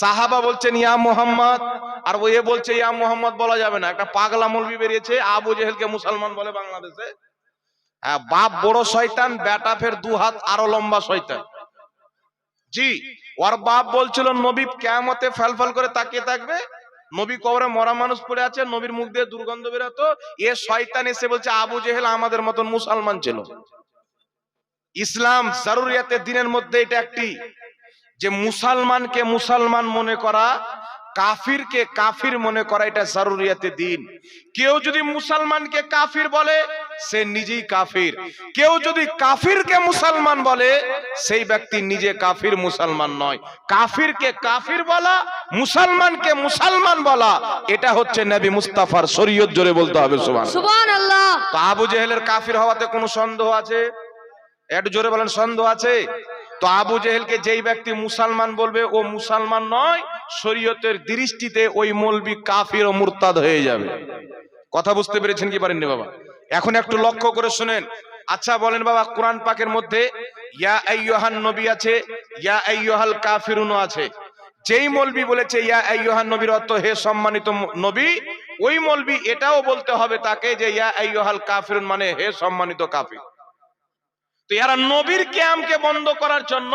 সাহাবা বলছেন, ইয়া মোহাম্মদ। আর ওয়ে বলছে, ইয়া মোহাম্মদ বলা যাবে না। একটা পাগলা মৌলবি বেরিয়েছে, আবু জেহেলকে মুসলমান বলে বাংলাদেশে। হ্যাঁ বাপ বড় শয়তান বেটা ফের দু হাত আরও লম্বা শয়তান। জি, ওর বাপ বলছিল, নবী কেমতে ফেলফেল করে তাকিয়ে থাকবে। নবী কবরে মরা মানুষ পড়ে আছে, নবীর মুখ দিয়ে দুর্গন্ধ বেরোতো। এ শয়তান এসে বলছে, আবু জেহেল আমাদের মতন মুসলমান ছিল। ইসলাম জরুরিয়াতের দিনের মধ্যে এটা একটি যে মুসলমানকে মুসলমান মনে করা কাফিরকে কাফির মনে করা এটা জরুরিয়াতে দিন। কেউ যদি মুসলমানকে কাফির বলে সে নিজেই কাফির। কেউ যদি কাফিরকে মুসলমান বলে সেই ব্যক্তি নিজে কাফির মুসলমান নয়। কাফিরকে কাফির বলা মুসলমানকে মুসলমান বলা এটা হচ্ছে নবী মুস্তাফার শরীয়ত জোরে বলতে হবে সুবহান সুবহান তো আবু জেহেলের কাফির হওয়াতে কোনো সন্দেহ আছে? একটু জোরে বলেন সন্দেহ আছে? তো আবু জেহেলকে যেই ব্যক্তি মুসলমান বলবে, ও মুসলমান নয়, শরীয়তের দৃষ্টিতে ওই মৌলবি কাফির ও মুরতাদ হয়ে যাবে। কথা বুঝতে পেরেছেন কি পারেননি বাবা? এখন একটু লক্ষ্য করে শুনেন। আচ্ছা বলেন বাবা, কোরআন পাকের মধ্যে, ইয়া আইয়ুহান নবী আছে, ইয়া আইয়ুহাল কাফিরুনও আছে। যেই মৌলবি বলেছে, ইয়া আইয়ুহান নবীর অর্থ, হে সম্মানিত নবী, ওই মৌলবি এটাও বলতে হবে তাকে যে, ইয়া আইয়ুহাল কাফিরুন মানে হে সম্মানিত কাফির। তো এরা নবীর ক্যামকে বন্ধ করার জন্য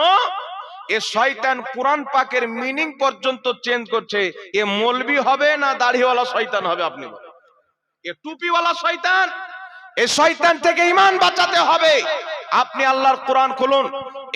এ শয়তান কোরআন পাকের মিনিং পর্যন্ত চেঞ্জ করছে। এ মলবি হবে না দাড়িওয়ালা শয়তান হবে, আপনি এ টুপিওয়ালা শয়তান, এ শয়তান থেকে ইমান বাঁচাতে হবে। আপনি আল্লাহর কোরআন খুলুন।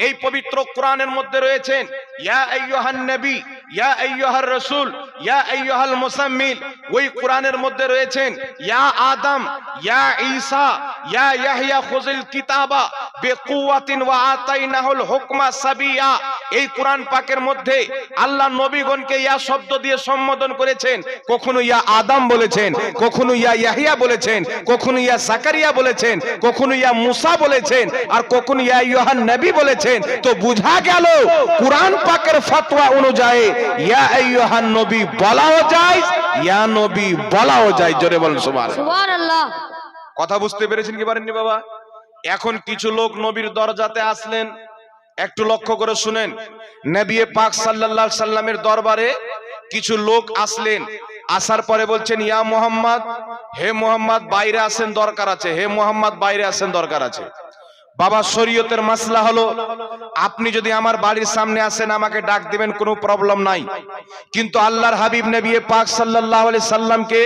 এই পবিত্র কোরআনের মধ্যে রয়েছেন, ইয়া আইয়ুহান নবী ইয়া আইয়ুহার রাসূল ইয়া আইয়ুহাল মুসাম্মিল ওই কোরআনের মধ্যে রয়েছেন ইয়া আদম ইয়া ঈসা ইয়া ইয়াহইয়া খুযিল কিতাবা বিকুওয়াতিন ওয়া আতাইনাহুল হুকমা সাবিয়া এই কোরআন পাকের মধ্যে আল্লাহ নবীগণকে ইয়া শব্দ দিয়ে সম্বোধন করেছেন কখনো ইয়া আদম বলেছেন কখনো ইয়া ইয়াহিয়া বলেছেন কখনো ইয়া জাকারিয়া বলেছেন কখনো ইয়া মুসা বলেছেন আর কখনো ইয়া ইয়োহান নবী বলেছেন। তো বুঝা গেল কোরআন পাকের ফতোয়া অনুযায়ী ইয়া ইয়োহান নবী বলাও যায় ইয়া নবী বলাও যায়। জোরে বলেন সুবহানাল্লাহ। সুবহান কথা বুঝতে পেরেছেন কি পারেননি বাবা? এখন কিছু লোক নবীর দরজাতে আসলেন একটু লক্ষ্য করে শুনেন। নবী পাক সাল্লাল্লাহু সাল্লামের দরবারে কিছু লোক আসলেন। আসার পরে বলছেন, ইয়া মোহাম্মদ, হে মোহাম্মদ, বাইরে আসেন দরকার আছে। হে মোহাম্মদ, বাইরে আসেন দরকার আছে। বাবা, শরীয়তের মাসলা হলো, আপনি যদি আমার বাড়ির সামনে আসেন, আমাকে ডাক দিবেন, কোনো প্রবলেম নাই। কিন্তু আল্লাহর হাবিব নবী পাক সাল্লাল্লাহু আলাইহি সাল্লামকে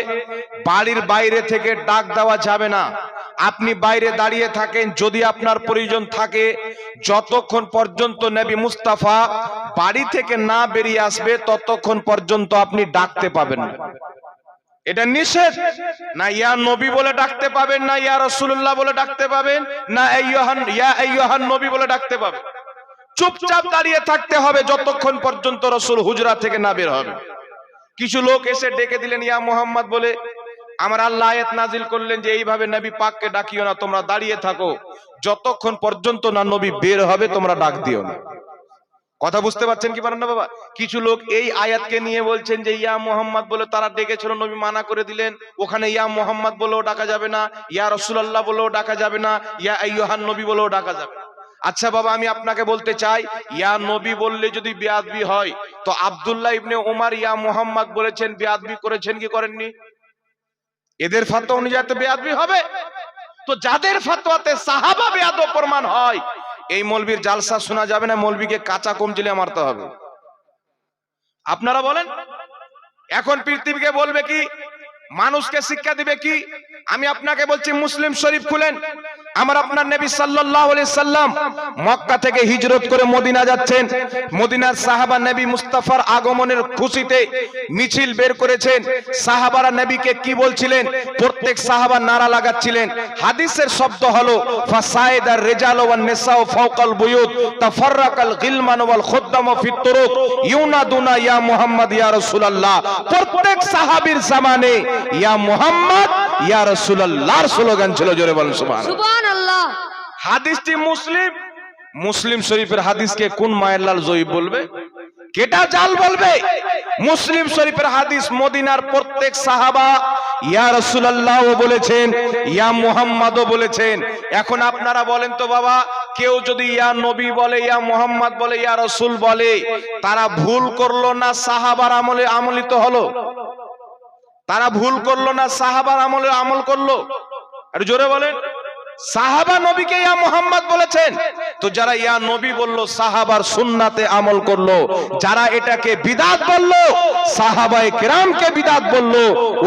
বাড়ির বাইরে থেকে ডাক দেওয়া যাবে না। আপনি বাইরে দাঁড়িয়ে থাকেন, যদি আপনার প্রয়োজন থাকে, যতক্ষণ পর্যন্ত নবী মুস্তাফা বাড়ি থেকে না বেরিয়ে আসবে, ততক্ষণ পর্যন্ত আপনি ডাকতে পাবেন না। এটা নিষেধ? না ইয়া নবী বলে ডাকতে পাবেন, না ইয়া রসুল্লাহ বলে ডাকতে পাবেন, না ইয়া আইয়ুহান নবী বলে ডাকতে পাবেন। চুপচাপ দাঁড়িয়ে থাকতে হবে যতক্ষণ পর্যন্ত রসুল হুজরা থেকে না বের হবে। কিছু লোক এসে ডেকে দিলেন, ইয়া মোহাম্মদ বলে, আমার আল্লাহ আয়াত নাজিল করলেন যে এইভাবে নবী পাককে ডাকিও না, তোমরা দাঁড়িয়ে থাকো। যতক্ষণ পর্যন্ত না নবী বের হবে, তোমরা ডাক দিও না। কথা বুঝতে পারছেন কি পারেন না বাবা? কিছু লোক এই আয়াতকে নিয়ে বলছেন যে, ইয়া মোহাম্মদ বলে তারা ডেকেছিল, নবী মানা করে দিলেন। ওখানে ইয়া মোহাম্মদ বলেও ডাকা যাবে না, ইয়া রসুলাল্লাহ বলেও ডাকা যাবে না, ইয়া আইয়ুহান নবী বলেও ডাকা যাবে না। আচ্ছা বাবা, আমি আপনাকে বলতে চাই, ইয়া নবী বললে যদি বেয়াদবি হয়, তো আব্দুল্লাহ ইবনে ওমার ইয়া মোহাম্মদ বলেছেন, বেয়াদবি করেছেন কি করেননি? এদের ফাতোয়া অনুযায়ী তো বেয়াদবি হবে। তো যাদের ফাতোয়াতে সাহাবা বেয়াদ প্রমাণ হয় এই মলবির জালসা শোনা যাবে না, মলবিকে কাঁচা কমজিলে মারতে হবে। আপনারা বলেন, এখন পৃথিবীকে বলবে কি, মানুষকে শিক্ষা দিবে কি? আমি আপনাকে বলছি, মুসলিম শরীফ খুলেন আমার আপনার নবী সাল্লাল্লাহু আলাইহি সাল্লাম মক্কা থেকে হিজরত করে মদিনা যাচ্ছেন। মদিনার সাহাবা নবী মুস্তাফার আগমনের খুশিতে মিছিল বের করেছেন। সাহাবারা নবীকে কি বলছিলেন? প্রত্যেক সাহাবা নারা লাগাচ্ছিলেন। হাদিসের শব্দ হলো রিজাল ওয়ান নিসাউ ফাওকাল বুয়ুত, তাফাররাকাল গিলমান ওয়াল ফিত তুরুক, ইউনাদুনা ইয়া মুহাম্মদ ইয়া রাসূলুল্লাহ। প্রত্যেক সাহাবীর জামানে, ইয়া মুহাম্মদ ইয়া রাসূলুল্লাহর স্লোগান ছিল, জোরে বলেন আল্লাহ হাদিসটি মুসলিম? মুসলিম শরীফের হাদিসকে কোন মায়ের লাল জয়ীব বলবে? কেটা জাল বলবে? মুসলিম শরীফের হাদিস মদিনার প্রত্যেক সাহাবা ইয়া রাসূলুল্লাহ বলেছেন, ইয়া মুহাম্মাদও বলেছেন। এখন আপনারা বলেন তো বাবা, কেউ যদি ইয়া নবী বলে, ইয়া মোহাম্মদ বলে, ইয়া রসুল বলে, তারা ভুল করল না সাহাবার আমলে আমলিত হলো? তারা ভুল করল না সাহাবার আমলে আমল করল? আর জোরে বলেন। সাহাবা নবীকে ইয়া মোহাম্মদ বলেছেন। তো যারা ইয়া নবী বলল, সাহাবার সুন্নাতে আমল করল, যারা এটাকে বিদাত বলল, সাহাবায়ে কেরামকে বিদাত বলল,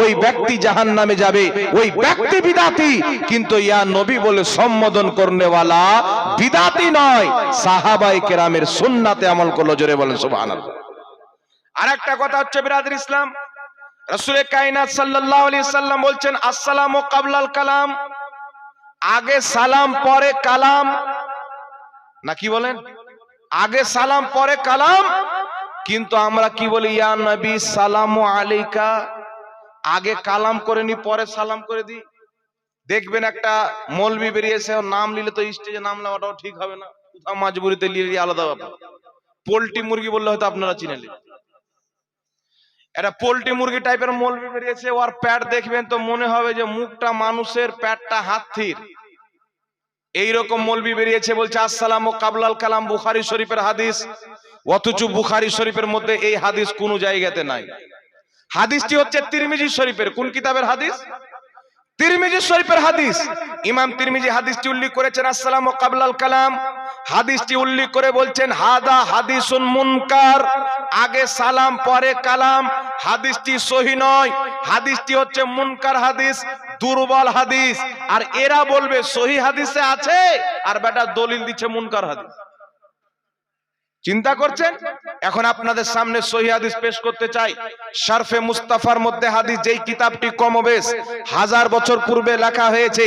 ওই ব্যক্তি জাহান্নামে যাবে, ওই ব্যক্তি বিদাতি। কিন্তু ইয়া নবী বলে, সম্বোধন করনেওয়ালা বিদাতি নয়, সাহাবায়ে কেরামের সুন্নাতে আমল করল, জোরে বলেন, সুবহানাল্লাহ। আরেকটা কথা হচ্ছে, বিরাদর ইসলাম। রসুলের কায়নাত সাল্লাল্লাহু আলাইহি সাল্লাম বলছেন, আসসালামু কাবলাল কালাম। আগে সালাম, পরে কালাম। না কি বলেন? আগে সালাম, পরে কালাম। কিন্তু আমরা কি বলি, ইয়া নবী, সালামু আলাইকা। আগে কালাম করে নি, পরে সালাম করে দিই দেখবেন একটা মলবি বেরিয়েছে নাম নিলে তো স্টেজে নাম নেওয়াটাও ঠিক হবে না। কোথাও মাজবুরিতে নিয়ে আলাদা ব্যাপার। পোল্ট্রি মুরগি বললে হয়তো আপনারা চিনে নেবেন এটা পোল্ট্রি মুরগি টাইপের মলবি বেরিয়েছে, ওর প্যাট দেখবেন তো মনে হবে যে মুখটা মানুষের প্যাটটা হাতির। এইরকম মলবি বেরিয়েছে বলছে, আসসালাম ও কাবলাল কালাম বুখারি শরীফের হাদিস, অথচ বুখারি শরীফের মধ্যে এই হাদিস কোনো জায়গাতে নাই। হাদিসটি হচ্ছে তিরমিজি শরীফের, কোন কিতাবের হাদিস? তিরমিজি শরীফের হাদিস। ইমাম তিরমিজি হাদিসটি উল্লেখ করেছেন, আসসালাম ও কাবলাল কালাম। হাদিসটি উল্লেখ করে বলছেন, হাদা হাদিসুন মুনকার। আগে সালাম, পরে কালাম। হাদিসটি সহি নয়। হাদিসটি হচ্ছে মুনকার হাদিস, দুর্বল হাদিস। আর এরা বলবে, সহি হাদিসে আছে? আর বেটা দলিল দিচ্ছে মুনকার হাদিস। চিন্তা করছেন? এখন আপনাদের সামনে সহি হাদিস পেশ করতে চাই। শারফে মুস্তাফার মধ্যে হাদিস যেই কিতাবটি কমবেশ, হাজার বছর পূর্বে লেখা হয়েছে।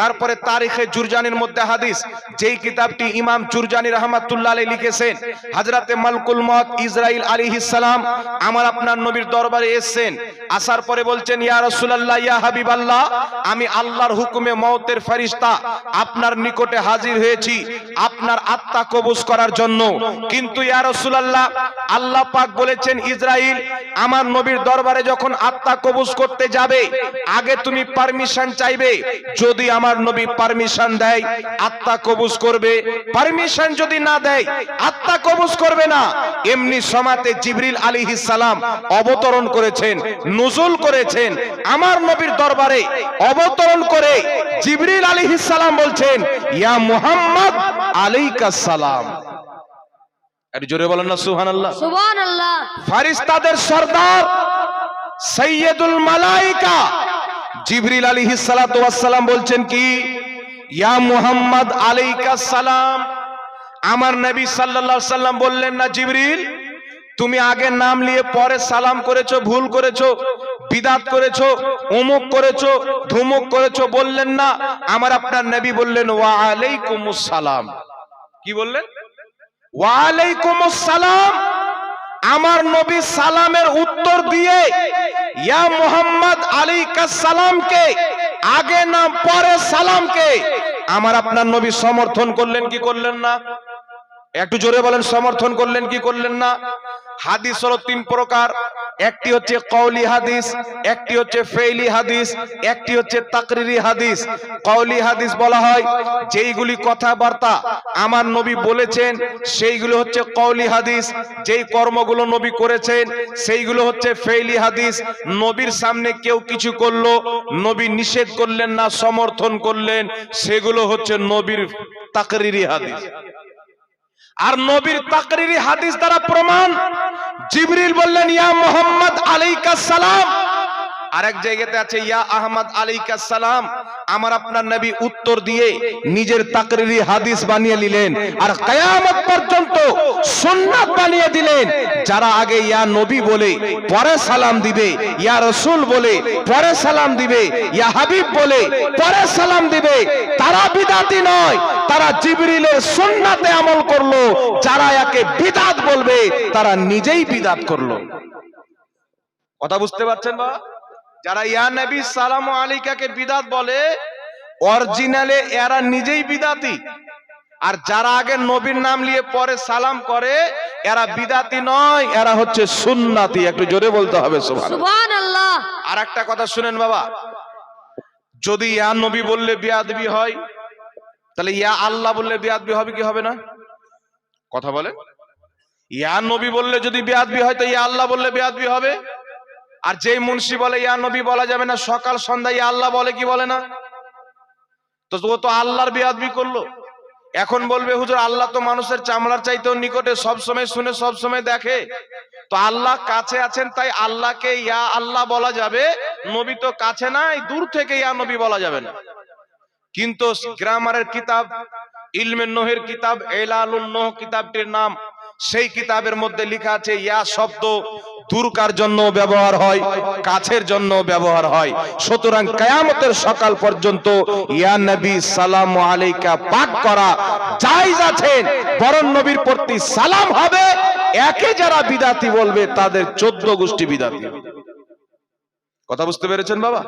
তারপরে তারিখে জুরজানির মধ্যে হাদিস, যেই কিতাবটি ইমাম জুরজানি রহমাতুল্লাহ আলী লিখেছেন হাজরাতে মালকুল মত ইসরাইল আলী সালাম আমার আপনার নবীর দরবারে এসেছেন। আসার পরে বলছেন, ইয়া ইয়া হাবিবাল্লাহ, আমি আল্লাহর হুকুমে মওতের ফেরেশতা, আপনার নিকটে হাজির হয়েছি, আপনার আত্মা কবজ করার জন্য। কিন্তু ইয়া আল্লাহ পাক বলেছেন, ইসরাইল, আমার নবীর দরবারে যখন আত্মা কবজ করতে যাবে, আগে তুমি পারমিশন চাইবে। যদি আমার নবী পারমিশন দেয়, আত্মা কবজ করবে। পারমিশন যদি না দেয়, আত্মা কবজ করবে না। এমনি সমাতে জিবরিল আলাইহিস সালাম অবতরণ করেছেন, নুজুল করেছেন, আমার নবীর দরবারে অবতরণ করে জিবরিল আলাইহিস সালাম বলছেন, ইয়া মুহাম্মদ আলাইকাস সালাম। একটু জোরে বলেন না সুবহানাল্লাহ। সুবহানাল্লাহ। ফারিস্তাদের সর্দার সৈয়দুল মালাইকা জিবরিল ওয়াস সালাম বলছেন কি ইয়া মুহাম্মদ আলাইকাস সালাম আমার নবী সাল্লাল্লাহু আলাইহি সাল্লাম বললেন না জিবরিল তুমি আগে নাম নিয়ে পরে সালাম করেছ ভুল করেছ বিদাত করেছ অমুক করেছ ধুমুক করেছ বললেন না আমার আপনার নবী বললেন ওয়া আলাইকুমুস সালাম। কি বললেন? ওয়ালাইকুম আমার নবী সালামের উত্তর দিয়ে, ইয়া মোহাম্মদ আলী সালামকে আগে না পরে সালামকে। আমার আপনার নবী সমর্থন করলেন কি করলেন না? একটু জোরে বলেন, সমর্থন করলেন কি করলেন না? হাদিস হলো তিন প্রকার। একটি হচ্ছে কওলি হাদিস, একটি হচ্ছে ফেইলি হাদিস, একটি হচ্ছে তাকরিরি হাদিস। কওলি হাদিস বলা হয়, যেইগুলি কথাবার্তা আমার নবী বলেছেন, সেইগুলো হচ্ছে কওলি হাদিস। যেই কর্মগুলো নবী করেছেন, সেইগুলো হচ্ছে ফেইলি হাদিস। নবীর সামনে কেউ কিছু করল, নবী নিষেধ করলেন না, সমর্থন করলেন, সেগুলো হচ্ছে নবীর তাকরিরি হাদিস। আর নবীর তাকরিরি হাদিস দ্বারা প্রমাণ। জিবরিল বললেন, ইয়া মোহাম্মদ আলাইকা সালাম। আরেক জায়গাতে আছে, ইয়া আহমদ আলাইকা সালাম। আমার আপনার নবী উত্তর দিয়ে নিজের তাকরিরি হাদিস বানিয়ে নিলেন। আর কিয়ামত পর্যন্ত সুন্নাত বানিয়ে দিলেন। যারা আগে ইয়া নবী বলে, পরে সালাম দিবে, ইয়া রাসূল বলে, পরে সালাম দিবে, ইয়া হাবিব বলে, পরে সালাম দিবে, তারা বিদাতি নয়, তারা জিবরিলের সুন্নাতে আমল করল। যারা একে বিদাত বলবে, তারা নিজেই বিদাত করল। কথা বুঝতে পারছেন বা? যারা ইয়া নবী সালাম আলিকাকে বিদাত বলে, অরিজিনালে এরা নিজেই বিদাতি। আর যারা আগে নবীর নাম নিয়ে পরে সালাম করে এরা বিদাতি নয় এরা হচ্ছে সুন্নাতি। একটু জোরে বলতে হবে সুবহানাল্লাহ। আর একটা কথা শুনেন বাবা যদি ইয়া নবী বললে বিয়াদবি হয় তাহলে ইয়া আল্লাহ বললে বেয়াদবি হবে কি হবে না? কথা বলে। ইয়া নবী বললে যদি বেয়াদবি হয় তো ইয়া আল্লাহ বললে বেয়াদবি হবে। আর যেই মুন্সি বলে ইয়া নবী বলা যাবে না সকাল সন্ধ্যা ইয়া আল্লাহ বলে কি বলে না? তো ও তো আল্লাহর বেয়াদবি করল। এখন বলবে, হুজুর, আল্লাহ তো মানুষের চামড়ার চাইতেও নিকটে সব সময় শুনে, সব সময় দেখে। তো আল্লাহ কাছে আছেন, তাই আল্লাহকে ইয়া আল্লাহ বলা যাবে। নবী তো কাছে নাই, দূর থেকে ইয়া নবী বলা যাবে না। কিন্তু গ্রামারের কিতাব, ইলমে নোহের কিতাব, এলালুন নোহ কিতাবটির নাম, সেই কিতাবের মধ্যে লেখা আছে, ইয়া শব্দ দূরকার জন্য ব্যবহার হয় কাছের জন্য ব্যবহার হয়। সুতরাং কায়ামতের সকাল পর্যন্ত ইয়া নবী সালাম আলাইকা পাক করা জায়েজ আছেন বরং নবীর প্রতি সালাম হবে একে যারা বিদাতি বলবে তাদের চোদ্দ গোষ্ঠী বিদাতি কথা বুঝতে পেরেছেন বাবা?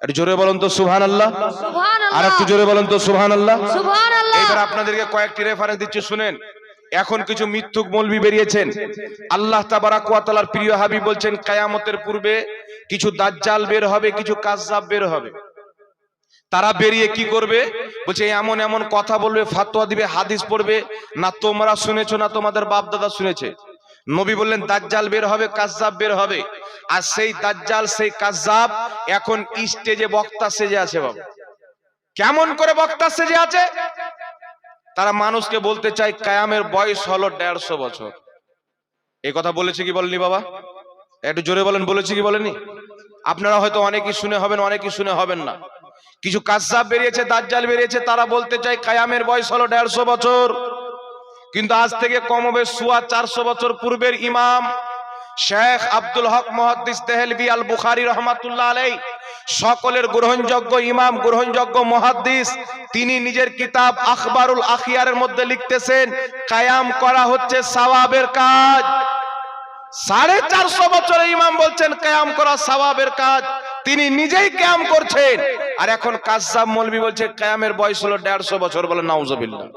একটু জোরে বলুন তো সুবহান আল্লাহ আর একটু জোরে বলুন তো সুবহান আল্লাহ এবার আপনাদেরকে কয়েকটি রেফারেন্স দিচ্ছি শুনেন। এখন কিছু মিথ্যুক মৌলবি বেরিয়েছেন। আল্লাহ তাবারাক ওয়া প্রিয় হাবি বলছেন, কায়ামতের পূর্বে কিছু দাজ্জাল বের হবে, কিছু কাজ্জাব বের হবে। তারা বেরিয়ে কি করবে? বলছে, এমন এমন কথা বলবে ফাতোয়া দিবে, হাদিস পড়বে। না তোমরা শুনেছো, না তোমাদের বাপ দাদা শুনেছে। নবী বললেন, দাজ্জাল বের হবে, কাজ্জাব বের হবে। আর সেই দাজ্জাল, সেই কাজ্জাব এখন স্টেজে বক্তা সেজে আছে বাবা। কেমন করে বক্তা সেজে আছে? তারা মানুষকে বলতে চায় কায়ামের বয়স হলো দেড়শো বছর। এই কথা বলেছে কি বলেনি বাবা? একটু জোরে বলেন, বলেছে কি বলেনি? আপনারা হয়তো অনেকেই শুনে হবেন, অনেকেই শুনে হবেন না। কিছু কাজ্জাব বেরিয়েছে, দাজ্জাল বেরিয়েছে, তারা বলতে চায় কায়ামের বয়স হলো দেড়শো বছর। কিন্তু আজ থেকে কম হবে সুয়া চারশো বছর পূর্বের ইমাম শেখ আব্দুল হক মহাদ্দিস তেহলবি আল বুখারি রহমাতুল্লাহ আলাই সকলের গ্রহণযোগ্য ইমাম গ্রহণযোগ্য মহাদ্দিস তিনি নিজের কিতাব আখবারুল আখিয়ারের মধ্যে লিখতেছেন কায়াম করা হচ্ছে সাওয়াবের কাজ। সাড়ে চারশো বছরের ইমাম বলছেন কায়াম করা সাওয়াবের কাজ। তিনি নিজেই ক্যাম করছেন। আর এখন কাজ্জাব মলবি বলছে কায়ামের বয়স হলো দেড়শো বছর বলে নাউজবিল্লাহ।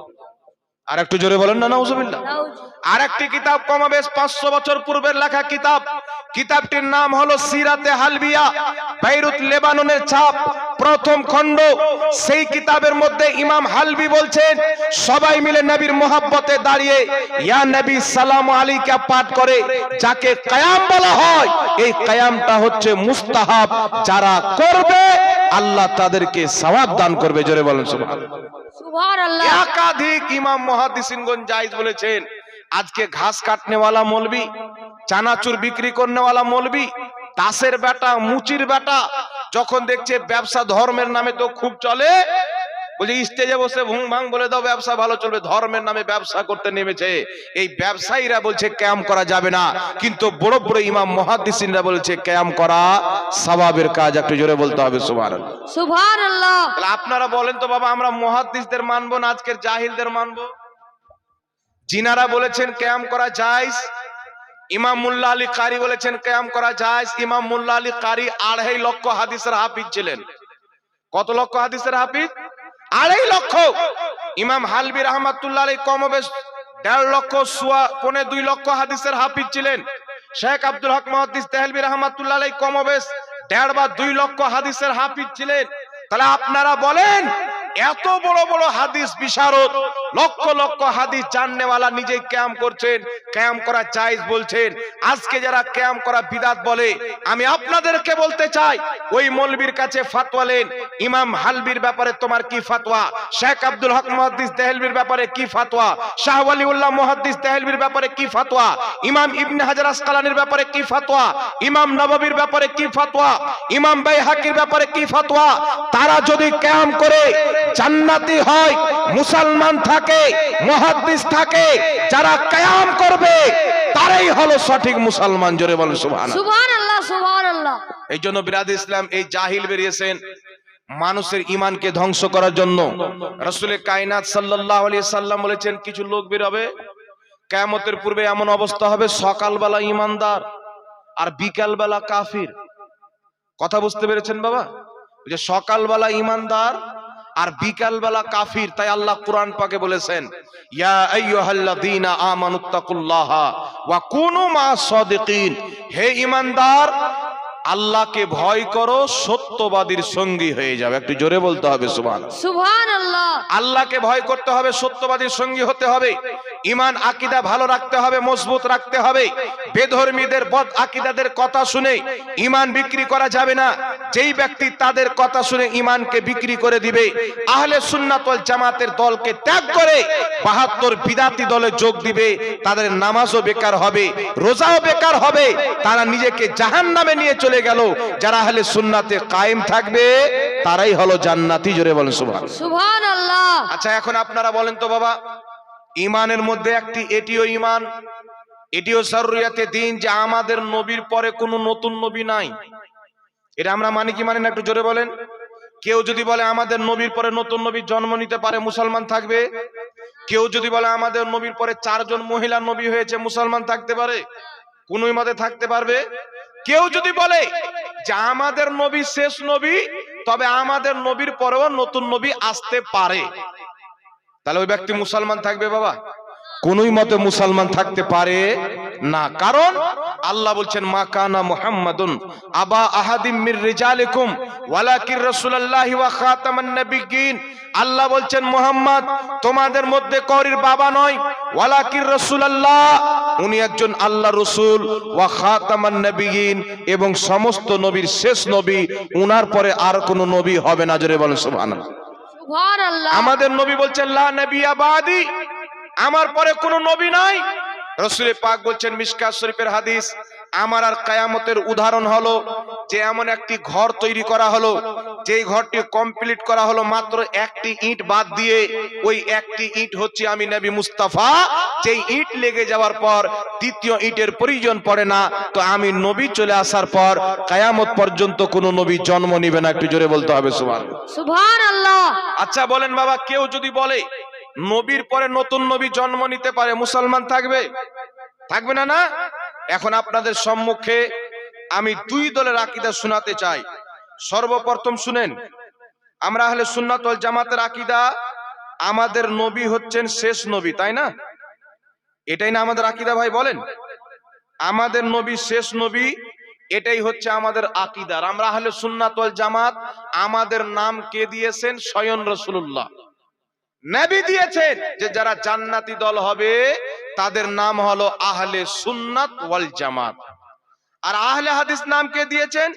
আর একটু জোরে বলেন না নাউজবিল্লাহ। আর একটি কিতাব কমাবেশ পাঁচশো বছর পূর্বের লেখা কিতাব। কিতাবটির নাম হলো সিরাতে হালবিয়া বাইরুত লেবাননের ছাপ প্রথম খণ্ড। সেই কিতাবের মধ্যে ইমাম হালবি বলছেন সবাই মিলে নবীর মোহাব্বতে দাঁড়িয়ে ইয়া নবী সালাম আলীকে পাঠ করে যাকে কায়াম বলা হয় এই কায়ামটা হচ্ছে মুস্তাহাব। যারা করবে আল্লাহ তাদেরকে সওয়াব দান করবে। জোরে বলেন সুবহানাল্লাহ। একাধিক ইমাম মহাদিসিনগণ জায়েজ বলেছেন আজকে ঘাস কাটনেওয়ালা মলবি চানাচুর বিক্রি করনেওয়ালা মলবি দাসের বেটা মুচির বেটা যখন দেখছে ব্যবসা ধর্মের নামে তো খুব চলে বলছে স্টেজে বসে ভুং ভাং বলে দাও ব্যবসা ভালো চলবে। ধর্মের নামে ব্যবসা করতে নেমেছে। এই ব্যবসায়ীরা বলছে ক্যাম করা যাবে না। কিন্তু বড় বড় ইমাম মহাদিসিনরা বলছে ক্যাম করা সবাবের কাজ। একটু জোরে বলতে হবে সুবহানাল্লাহ। তাহলে আপনারা বলেন তো বাবা আমরা মহাদ্দিসদের মানবো না আজকের জাহিলদের মানবো? জিনারা বলেছেন ক্যাম করা জায়েজ ইমাম মুল্লা আলী কারি বলেছেন ক্যাম করা যায় ইমাম মুল্লা আলী কারি আড়াই লক্ষ হাদিসের হাফিজ ছিলেন। কত লক্ষ হাদিসের হাফিজ? আড়াই লক্ষ। ইমাম হালবি রহমাতুল্লাহ আলী কমবেশ দেড় লক্ষ, সোয়া পনে দুই লক্ষ হাদিসের হাফিজ ছিলেন। শেখ আব্দুল হক মহাদিস তেহলবি রহমাতুল্লাহ আলী কমবেশ দেড় বা দুই লক্ষ হাদিসের হাফিজ ছিলেন। তাহলে আপনারা বলেন এত বড় বড় হাদিস বিশারদ, লক্ষ লক্ষ হাদিস জাননেওয়ালা নিজেই ক্যাম করছেন, ক্যাম করা চাইজ বলছেন। আজকে যারা ক্যাম করা বিদাত বলে, আমি আপনাদেরকে বলতে চাই, ওই মৌলবীর কাছে ফাতোয়া লেন ইমাম হালবির ব্যাপারে তোমার কি ফাতোয়া? শেখ আব্দুল হক মুহাদ্দিস দেহলবির ব্যাপারে কি ফাতোয়া? শাহ ওয়ালিউল্লাহ মুহাদ্দিস দেহলবির ব্যাপারে কি ফাতোয়া? ইমাম ইবনে হাজার আসকালানির ব্যাপারে কি ফাতোয়া? ইমাম নববীর ব্যাপারে কি ফাতোয়া? ইমাম বাইহাকির ব্যাপারে কি ফাতোয়া? তারা যদি ক্যাম করে জান্নাতি হয় মুসলমান থাকে মুহাদ্দিস থাকে যারা কায়াম করবে তারাই হলো সঠিক মুসলমান জোরে বলেন সুবহানাল্লাহ। সুবহানাল্লাহ সুবহানাল্লাহ। এই জন্য বিরাদ ইসলাম এই জাহিল বেরিয়েছেন মানুষের ইমানকে ধ্বংস করার জন্য। রসুলের কায়নাত সাল্লাহ আলী সাল্লাম বলেছেন কিছু লোক বেরোবে কেয়ামতের পূর্বে এমন অবস্থা হবে সকালবেলা ইমানদার আর বিকালবেলা কাফির। কথা বুঝতে পেরেছেন বাবা? যে সকালবেলা ইমানদার আর বিকালবেলা কাফির তাই আল্লাহ কোরআন পাকে বলেছেন ইয়া আইয়ুহাল্লাযীনা আমানুত্তাকুল্লাহা ওয়া কুনু মা সাদিকিন। হে ইমানদার আল্লাহকে ভয় করো সত্যবাদীর সঙ্গী হয়ে যাবে একটু জোরে বলতে হবে সুবহান সুবহান আল্লাহ আল্লাহকে ভয় করতে হবে সত্যবাদীর সঙ্গী হতে হবে। ইমান আকিদা ভালো রাখতে হবে মজবুত রাখতে হবে। বেধর্মীদের বদ আকিদাদের কথা শুনে ইমান বিক্রি করা যাবে না। যেই ব্যক্তি তাদের কথা শুনে ইমানকে বিক্রি করে দিবে আহলে সুন্নাতল জামাতের দলকে ত্যাগ করে বাহাত্তর বিদাতি দলে যোগ দিবে তাদের নামাজও বেকার হবে রোজাও বেকার হবে তারা নিজেকে জাহান নামে নিয়ে চলে গেল যারা আহলে সুন্নাতে কায়েম থাকবে তারাই হলো জান্নাতি জোরে বলেন আল্লাহ আচ্ছা এখন আপনারা বলেন তো বাবা ইমানের মধ্যে একটি এটিও ইমান এটিও সরুরিয়াতে দিন যে আমাদের নবীর পরে কোনো নতুন নবী নাই। এটা আমরা মানি কি মানি না একটু জোরে বলেন? কেউ যদি বলে আমাদের নবীর পরে নতুন নবী জন্ম নিতে পারে মুসলমান থাকবে? কেউ যদি বলে আমাদের নবীর পরে চারজন মহিলা নবী হয়েছে মুসলমান থাকতে পারে? কোন মতে থাকতে পারবে? কেউ যদি বলে যে আমাদের নবী শেষ নবী, তবে আমাদের নবীর পরেও নতুন নবী আসতে পারে। তাহলে ওই ব্যক্তি মুসলমান থাকবে বাবা? কোনই মতে মুসলমান থাকতে পারে? না কারণ আল্লাহ বলছেন মা কানা মুহাম্মাদুন আবা আহাদিম মির রিজালিকুম ওয়ালাকির রাসূলুল্লাহি ওয়া খাতামান নাবিয়্যিন। আল্লাহ বলছেন মুহাম্মদ তোমাদের মধ্যে করির বাবা নয় ওয়ালাকির রাসূলুল্লাহ উনি একজন আল্লাহ রাসূল ওয়া খাতামান নাবিয়্যিন এবং সমস্ত নবীর শেষ নবী উনার পরে আর কোনো নবী হবে না। জোরে বলেন সুবহানাল্লাহ। আমাদের নবী বলছেন লা নবিয়া বাদি আমার পরে কোনো নবী নাই। রসুল পাক বলছেন মিশকাত শরীফের হাদিস আমার আর কায়ামতের উদাহরণ হলো যে এমন একটি ঘর তৈরি করা হলো যেই ঘরটি কমপ্লিট করা হলো মাত্র একটি ইট বাদ দিয়ে ওই একটি ইট হচ্ছে আমি নবী মুস্তাফা যেই ইট লেগে যাওয়ার পর দ্বিতীয় ইটের প্রয়োজন পড়ে না তো আমি নবী চলে আসার পর কায়ামত পর্যন্ত কোনো নবী জন্ম নিবে না একটু জোরে বলতে হবে সুবহান সুবহান আল্লাহ আচ্ছা বলেন বাবা কেউ যদি বলে নবীর পরে নতুন নবী জন্ম নিতে পারে, মুসলমান থাকবে? থাকবে না না? এখন আপনাদের সম্মুখে আমি দুই দলের আকিদা শোনাতে চাই। সর্বপ্রথম শুনেন, আমরা হলে সুন্নাতল জামাতের আকিদা, আমাদের নবী হচ্ছেন শেষ নবী, তাই না? এটাই না আমাদের আকিদা ভাই, বলেন। আমাদের নবী শেষ নবী, এটাই হচ্ছে আমাদের আকিদার আমরা হলে সুন্নাতল জামাত, আমাদের নাম কে দিয়েছেন? স্বয়ং রসুল্লাহ নবী দিয়েছেন যে যারা জান্নাতি দল হবে, তাদের নাম হলো আহলে সুন্নাত ওয়াল জামাত। আর আহলে হাদিস নাম কে দিয়েছেন?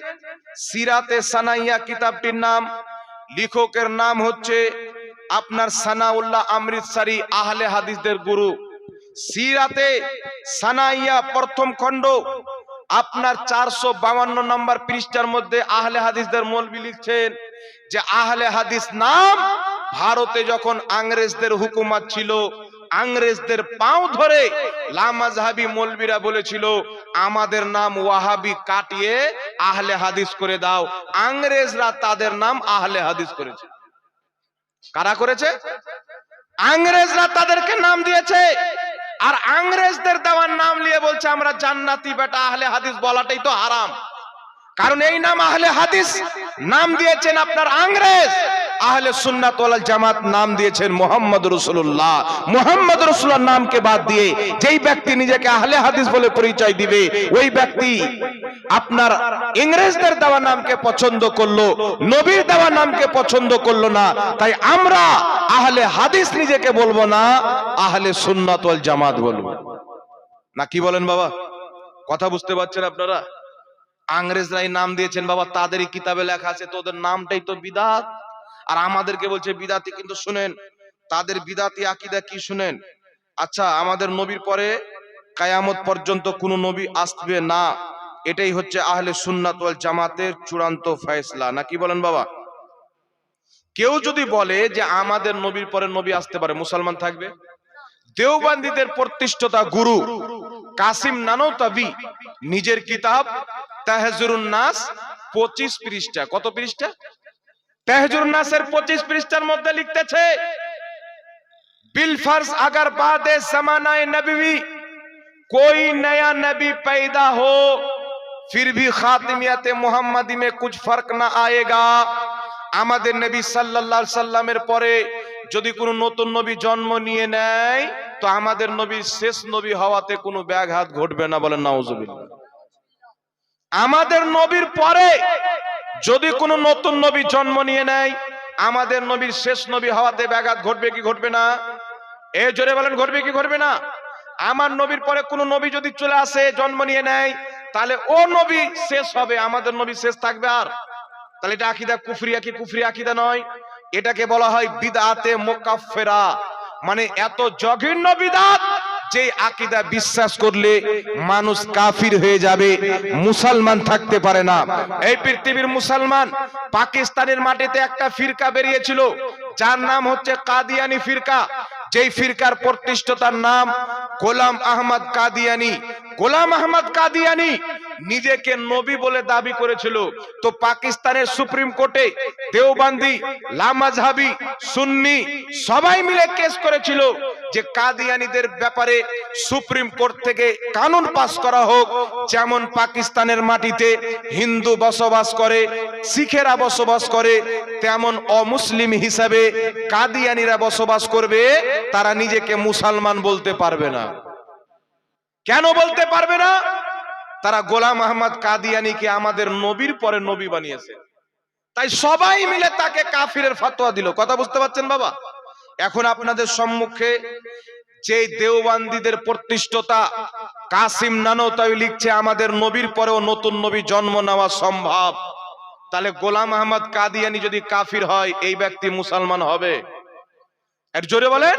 সিরাতে সানাইয়া কিতাবটির নাম। লেখকের নাম হচ্ছে আপনার সানাউল্লাহ আমৃতসারি আহলে হাদিসদের গুরু। সিরাতে সানাইয়া প্রথম খণ্ড, আপনার চারশো বাউান্ন নম্বর পৃষ্ঠার মধ্যে আহলে হাদিসদের মৌলবি লিখছেন যে আহলে হাদিস নাম ভারতে যখন আংরেজদের হুকুমত ছিল আংরেজদের পাও ধরে লামাজহাবি মৌলবিরা বলেছিল, আমাদের নাম ওয়াহাবি, কাটিয়ে আহলে হাদিস করে দাও। আংরেজরা তাদের নাম আহলে হাদিস করেছে। কারা করেছে? আংরেজরা তাদেরকে নাম দিয়েছে। আর আংরেজদের দেওয়ার নাম নিয়ে বলছে, আমরা জান্নাতি বেটা, আহলে হাদিস বলাটাই তো হারাম। কারণ এই নাম আহলে হাদিস, নাম দিয়েছেন আপনার আংরেজ। আহলে সুন্নাত ওয়াল জামাত নাম দিয়েছেন মোহাম্মদ রসুল্লাহ মোহাম্মদ রসুল্লাহ নামকে বাদ দিয়ে যেই ব্যক্তি নিজেকে আহলে হাদিস বলে পরিচয় দিবে, ওই ব্যক্তি আপনার ইংরেজদের দেওয়া নামকে পছন্দ করল, নবীর দেওয়া নামকে পছন্দ করল না। তাই আমরা আহলে হাদিস নিজেকে বলব না, আহলে সুন্নাত ওয়াল জামাত বলব। না কি বলেন বাবা? কথা বুঝতে পারছেন আপনারা? আংরেজরাই নাম দিয়েছেন, বাবা, তাদেরই কিতাবে লেখা আছে, তোদের নামটাই তো বিদাত। আর আমাদেরকে বলছে, বিদাতি কিন্তু শুনেন, তাদের বিদাতি আকিদা কি শুনেন? আচ্ছা আমাদের নবীর পরে কায়ামত পর্যন্ত কোনো নবী আসবে না, এটাই হচ্ছে আহলে সুন্নাত ওয়াল জামাতের চূড়ান্ত ফয়সলা, না কি বলেন বাবা? কেউ যদি বলে যে আমাদের নবীর পরে নবী আসতে পারে, মুসলমান থাকবে? দেওবান্দিদের প্রতিষ্ঠতা গুরু কাসিম নানৌতাবি, নিজের কিতাব তাহজুরুন নাস পঁচিশ পৃষ্ঠা কত পৃষ্ঠা তাহজুরুন নাসের পঁচিশ পৃষ্ঠার মধ্যে লিখতেছে बिल फर्ज अगर बाद जमाना नबी कोई नया नबी पैदा हो फिर भी खातिमियत मोहम्मदी में कुछ फर्क ना आएगा আমাদের নবী সাল্লাল্লাহু আলাইহি সাল্লামের পরে যদি কোনো নতুন নবী জন্ম নিয়ে নেয় তো আমাদের নবীর শেষ নবী হওয়াতে কোনো ব্যাঘাত ঘটবে না বলেন নাউজুবিল্লাহ আমাদের নবীর পরে যদি কোনো নতুন নবী জন্ম নিয়ে নেয়, আমাদের নবীর শেষ নবী হওয়াতে ব্যাঘাত ঘটবে কি ঘটবে না? এ জোরে বলেন, ঘটবে কি ঘটবে না? আমার নবীর পরে কোনো নবী যদি চলে আসে, জন্ম নিয়ে নেয়, তাহলে ও নবী শেষ হবে, আমাদের নবী শেষ থাকবে আর। তাহলে এটা আকিদা কুফরিয়া কি কুফরি আকিদা নয়? এটাকে বলা হয় বিদাতে মোকাফেরা মানে এত জঘন্য বিদাত যে আকিদা বিশ্বাস করলে মানুষ কাফির হয়ে যাবে, মুসলমান থাকতে পারে না। এই পৃথিবীর মুসলমান পাকিস্তানের মাটিতে একটা ফিরকা বেরিয়েছিল, যার নাম হচ্ছে কাদিয়ানি ফিরকা। যেই ফিরকার প্রতিষ্ঠাতার নাম গোলাম আহমদ কাদিয়ানি। গোলাম আহমদ কাদিয়ানি নিজেকে নবী বলে দাবি করেছিল। তো পাকিস্তানের সুপ্রিম কোর্টে দেওবান্দি, লামাজহাবি, সুন্নি সবাই মিলে কেস করেছিল যে কাদিয়ানিদের ব্যাপারে সুপ্রিম কোর্ট থেকে কানুন পাস করা হোক, যেমন পাকিস্তানের মাটিতে হিন্দু বসবাস করে, শিখেরা বসবাস করে, তেমন অমুসলিম হিসাবে কাদিয়ানিরা বসবাস করবে, তারা নিজেকে মুসলমান বলতে পারবে না। কেন বলতে পারবে না? তারা গোলাম আহমদ কাদিয়ানিকে আমাদের নবীর পরে নবী বানিয়েছে। তাই সবাই মিলে তাকে কাফিরের ফাতোয়া দিল। কথা বুঝতে পারছেন বাবা? এখন আপনাদের সম্মুখে যে দেওবান্দিদের প্রতিষ্ঠতা কাসিম নানতাই লিখছে, আমাদের নবীর পরেও নতুন নবী জন্ম নেওয়া সম্ভব। তাহলে গোলাম আহমদ কাদিয়ানি যদি কাফির হয়, এই ব্যক্তি মুসলমান হবে। এর জোরে বলেন।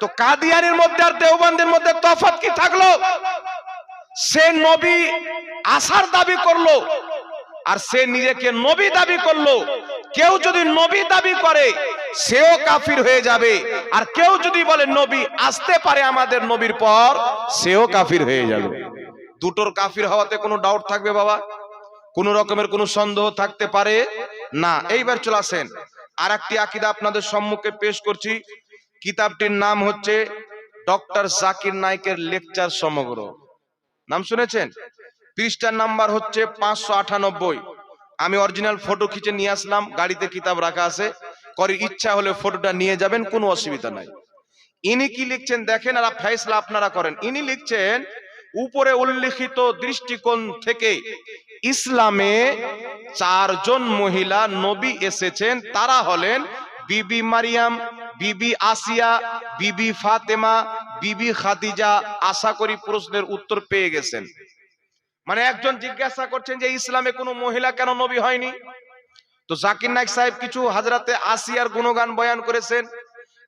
তো কাদিয়ানির মধ্যে আর দেওবান্দির মধ্যে তফাৎ কি থাকল? সে নবী আসার দাবি করল আর সে নিজেকে নবী দাবি করল। কেউ যদি নবী দাবি করে, সেও কাফির হয়ে যাবে। আর কেউ যদি বলে, নবী আসতে পারে আমাদের নবীর পর সেও কাফির হয়ে যাবে। দুটোর কাফির হওয়াতে কোনো ডাউট থাকবে বাবা? কোন রকমের কোনো সন্দেহ থাকতে পারে? না, এইবার চলে আসেন। আর একটি আকিদা আপনাদের সম্মুখে পেশ করছি। কিতাবটির নাম হচ্ছে ডক্টর জাকির নাইকের লেকচার সমগ্র। নাম শুনেছেন? পৃষ্ঠার নাম্বার হচ্ছে পাঁচশো আটানব্বই। আমি অরিজিনাল ফটো খিচে নিয়ে আসলাম, গাড়িতে কিতাব রাখা আছে। করে ইচ্ছা হলে ফটোটা নিয়ে যাবেন, কোনো অসুবিধা নাই। ইনি কি লিখছেন দেখেন, আর ফেসলা আপনারা করেন। ইনি লিখছেন, উপরে উল্লেখিত দৃষ্টিকোণ থেকে ইসলামে চারজন মহিলা নবী এসেছেন, তারা হলেন বিবি মারিয়াম, বিবি আসিয়া, বিবি ফাতেমা, বিবি খাদিজা আশা করি প্রশ্নের উত্তর পেয়ে গেছেন। মানে একজন জিজ্ঞাসা করছেন যে, ইসলামে কোনো মহিলা কেন নবী হয়নি? তো জাকির নাইক সাহেব কিছু হাজরাতে আসিয়ার গুণগান বয়ান করেছেন,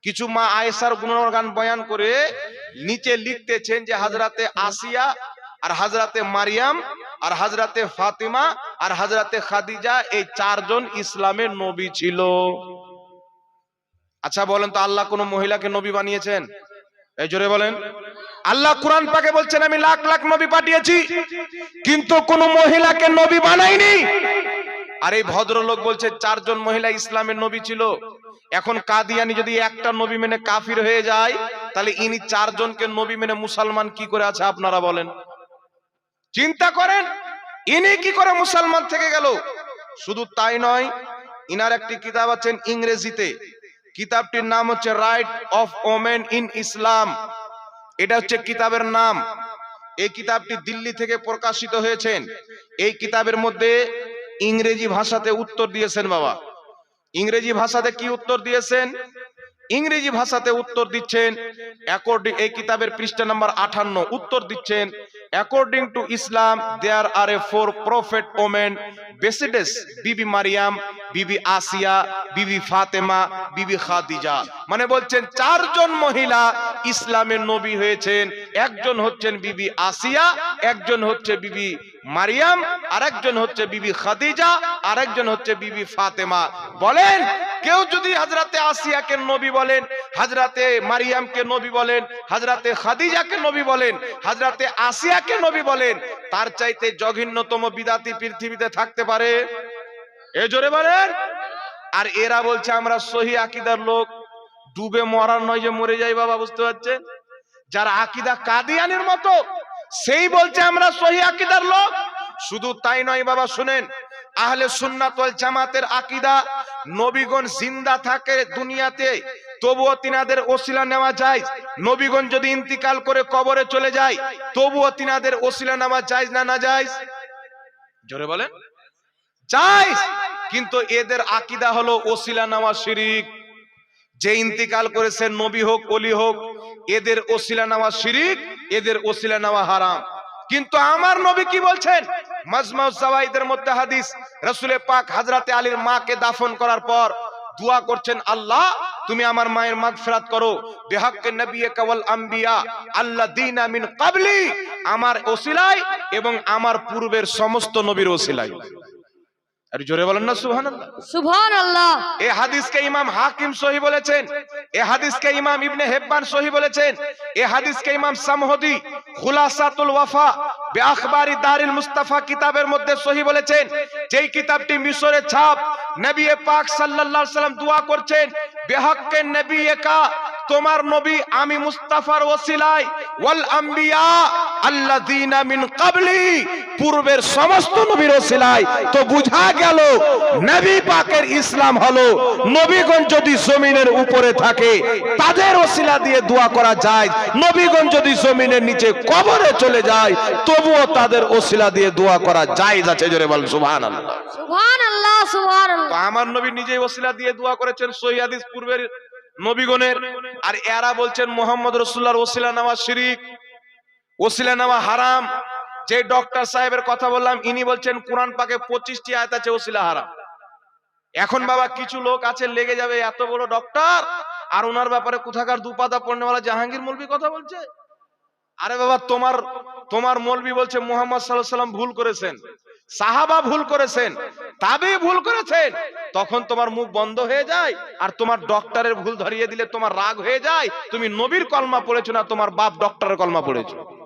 কিছু মা আয়েশার গুণগান বয়ান করে নিচে লিখতেছেন যে হাজরাতে আসিয়া আর হাজরাতে মারিয়াম আর হাজরাতে ফাতিমা আর হাজরাতে খাদিজা, এই চারজন ইসলামের নবী ছিল। আচ্ছা বলেন তো আল্লাহ কোন মহিলাকে নবী বানিয়েছেন? এই জোরে বলেন। আল্লাহ কোরআন পাকে বলছেন, আমি লাখ লাখ নবী পাঠিয়েছি, কিন্তু কোন মহিলাকে নবী বানাইনি। আর এই ভদ্রলোক বলছে, চারজন মহিলা ইসলামের নবী ছিল। এখন কাদিয়ানি যদি একটা নবী মেনে কাফির হয়ে যায়, তাহলে ইনি চারজনকে নবী মেনে মুসলমান কি করে আছে আপনারা বলেন? চিন্তা করেন, ইনি কি করে মুসলমান থেকে গেল? শুধু তাই নয়, ইনার একটি কিতাব আছেন ইংরেজিতে। কিতাবটির নাম হচ্ছে right of women in Islam এটা হচ্ছে কিতাবের নাম। এই কিতাবটি দিল্লি থেকে প্রকাশিত হয়েছেন। এই কিতাবের মধ্যে ইংরেজি ভাষাতে উত্তর দিয়েছেন বাবা। ইংরেজি ভাষাতে কি উত্তর দিয়েছেন? ইংরেজি ভাষাতে উত্তর দিচ্ছেন। এই কিতাবের পৃষ্ঠা নাম্বার আঠান্ন। উত্তর দিচ্ছেন according to Islam there are a four prophet women besides Bibi Mariam Bibi আসিয়া বিবি ফাতেমা বিবি খাদিজা মানে বলছেন, চারজন মহিলা ইসলামের নবী হয়েছেন। একজন হচ্ছেন বিবি আসিয়া একজন হচ্ছে বিবি মারিয়াম, আরেকজন হচ্ছে বিবি খাদিজা, আরেকজন হচ্ছে বিবি ফাতেমা। বলেন, কেউ যদি হাজরাতে আসিয়াকে নবী বলেন, হাজরাতে মারিয়ামকে নবী বলেন, হাজরাতে খাদিজাকে নবী বলেন, হাজরাতে আসিয়াকে নবী বলেন, তার চাইতে জঘন্যতম বিদাতি পৃথিবীতে থাকতে পারে? এ জোরে বলেন। আর এরা বলছে, আমরা সহি আকিদার লোক। ডুবে মরার নয় যে মরে যাই বাবা, বুঝতে পারছেন? যারা আকিদা কাদিয়ানের মতো সেই বলছে আমরা সহি আকিদার লোক। শুধু তাই নয় বাবা, শুনেন, আহলে সুন্নাত ওয়াল জামাতের আকিদা, নবীগণ জিন্দা থাকে দুনিয়াতে, তবুও তিনাদের ওসিলা নেওয়া যায়। নবীগণ যদি ইন্তিকাল করে কবরে চলে যায়, তবুও তিনাদের ওসিলা নেওয়া যায় না না যায়? জোরে বলেন। জায়েজ কিন্তু এদের আকীদা হলো ওসিলা নেওয়া শিরিক। যে ইন্তিকাল করেছেন নবী হোক অলি হোক, এদের ওসিলা নেওয়া শিরিক, এদের ওসিলা নেওয়া হারাম। কিন্তু আমার নবী কি বলছেন? মাজমাউ জাওয়াইদের মধ্যে হাদিস, রাসূলে পাক হযরতে আলীর মাকে দাফন করার পর দোয়া করছেন, আল্লাহ, তুমি আমার মায়ের মাগফিরাত করো। বিহাক্কে নবী কাওয়াল আম্বিয়া আল্লাহ দিন আমিন কাবলি আমার ওসিলায় এবং আমার পূর্বের সমস্ত নবীর ওসিলায়। আর জোরে বলেন না সুবহানাল্লাহ। সুবহান আল্লাহ এ হাদিসকে ইমাম হাকিম সহি বলেছেন এ হাদিসকে ইমাম ইবনে হেব্বান সহি বলেছেন এ হাদিসকে ইমাম সামহদি খুলাসাতুল ওয়াফা বেআখবারি দারিল মুস্তাফা কিতাবের মধ্যে সহি বলেছেন যেই কিতাবটি মিশরের ছাপ নবী পাক সাল্লাল্লাহু আলাইহি সাল্লাম দোয়া করছেন বেহাক্কে নবী একা তোমার নবী আমি মুস্তাফার ওসিলায় ওয়াল আম্বিয়া আল্লাযীনা মিন ক্বাবলি পূর্বের সমস্ত নবীর ওসিলায়। তো বুঝা গেল নবী পাকের ইসলাম হলো নবীগণ যদি জমিনের উপরে থাকে তাদের ওসিলা দিয়ে দোয়া করা যায়। নবীগণ যদি জমিনের নিচে কবরে চলে যায় তবুও তাদের ওসিলা দিয়ে দোয়া করা যায় আছে জোরে বল সুবহানাল্লাহ। সুবহান আল্লাহ সুবহান তো আল্লাহ আমার নবী নিজেই ওসিলা দিয়ে দোয়া করেছেন সহি হাদিস পূর্বের নবীগণের, আর এরা বলছেন মোহাম্মদ রসুল্লাহর ওসিলা নেওয়া শিরিক, ওসিলা নেওয়া হারাম। যে ডক্টর সাহেবের কথা বললাম, ইনি বলছেন কোরআন পাকে পঁচিশটি আয়াত আছে, ওসিলা হারাম। এখন বাবা কিছু লোক আছে, লেগে যাবে এত বড় ডক্টর, আর ওনার ব্যাপারে কোথাকার দুপাতা পড়নেওয়ালা জাহাঙ্গীর মলবি কথা বলছে? আরে বাবা, তোমার তোমার মলবি বলছে মোহাম্মদ সাল্লাহ সাল্লাম ভুল করেছেন। সাহাবা ভুল করেছেন, তাবে ভুল করেছেন, তখন তোমার মুখ বন্ধ হয়ে যায় আর তোমার ডক্টরের ভুল ধরিয়ে দিলে তোমার রাগ হয়ে যায়। তুমি নবীর কলমা পড়েছো না, তোমার বাপ ডক্টরের কলমা পড়েছো।